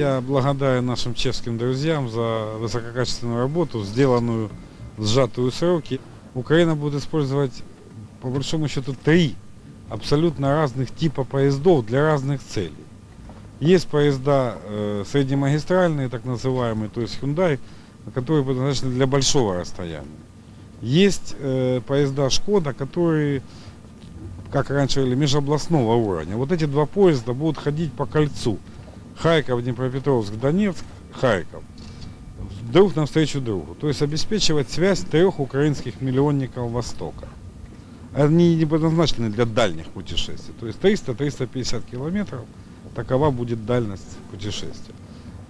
Я благодарен нашим чешским друзьям за высококачественную работу, сделанную в сжатые сроки. Украина будет использовать, по большому счету, три абсолютно разных типа поездов для разных целей. Есть поезда э, среднемагистральные, так называемые, то есть Hyundai, которые предназначены для большого расстояния. Есть э, поезда Шкода, которые, как раньше говорили, межобластного уровня. Вот эти два поезда будут ходить по кольцу. Харьков, Днепропетровск, Донецк, Харьков. Друг навстречу другу. То есть обеспечивать связь трех украинских миллионников Востока. Они не предназначены для дальних путешествий. То есть 300-350 километров такова будет дальность путешествия.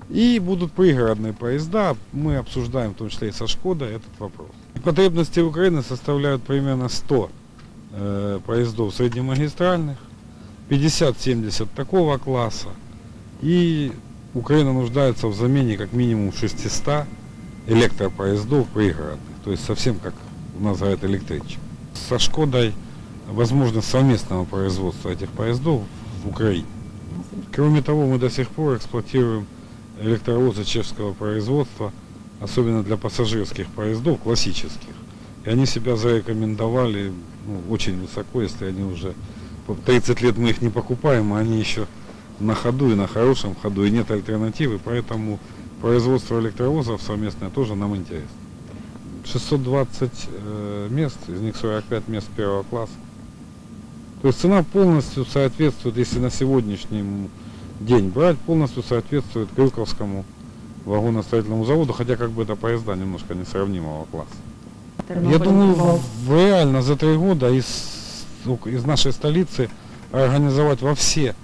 И будут пригородные поезда. Мы обсуждаем, в том числе и со Шкода, этот вопрос. Потребности Украины составляют примерно 100 э, поездов среднемагистральных, 50-70 такого класса. И Украина нуждается в замене как минимум 600 электропоездов пригородных. То есть совсем как у нас говорят электричек. Со Шкодой возможность совместного производства этих поездов в Украине. Кроме того, мы до сих пор эксплуатируем электровозы чешского производства, особенно для пассажирских поездов, классических. И они себя зарекомендовали ну, очень высоко, если они уже 30 лет мы их не покупаем, а они еще на ходу и на хорошем ходу, и нет альтернативы, поэтому производство электровозов совместное тоже нам интересно. 620 э, мест, из них 45 мест первого класса. То есть цена полностью соответствует, если на сегодняшний день брать, полностью соответствует Крюковскому вагоностроительному заводу, хотя как бы это поезда немножко несравнимого класса. Я думаю, реально за три года из, из нашей столицы организовать во все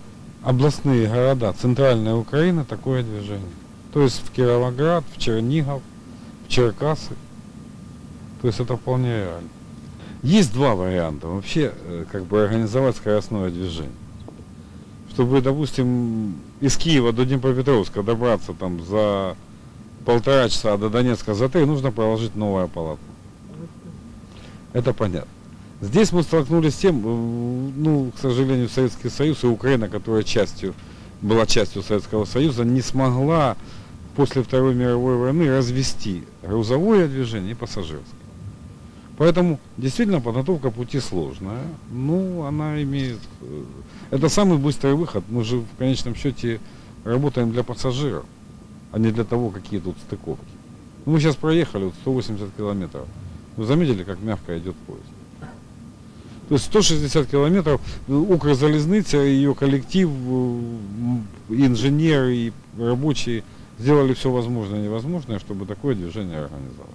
областные города центральной Украины такое движение. То есть в Кировоград, в Чернигов, в Черкасы. То есть это вполне реально. Есть два варианта вообще, э, как бы организовать скоростное движение. Чтобы, допустим, из Киева до Днепропетровска добраться там за полтора часа, а до Донецка за три, нужно проложить новое полотно. Это понятно. Здесь мы столкнулись с тем, э, ну, к сожалению, Советский Союз и Украина, которая частью, была частью Советского Союза, не смогла после Второй мировой войны развести грузовое движение и пассажирское. Поэтому действительно подготовка пути сложная. Ну, она имеет... Э, это самый быстрый выход. Мы же в конечном счете работаем для пассажиров, а не для того, какие тут стыковки. Мы сейчас проехали вот 180 километров. Вы заметили, как мягко идет поезд? То есть 160 километров Укрзалезница, ее коллектив, инженеры и рабочие сделали все возможное и невозможное, чтобы такое движение организовать.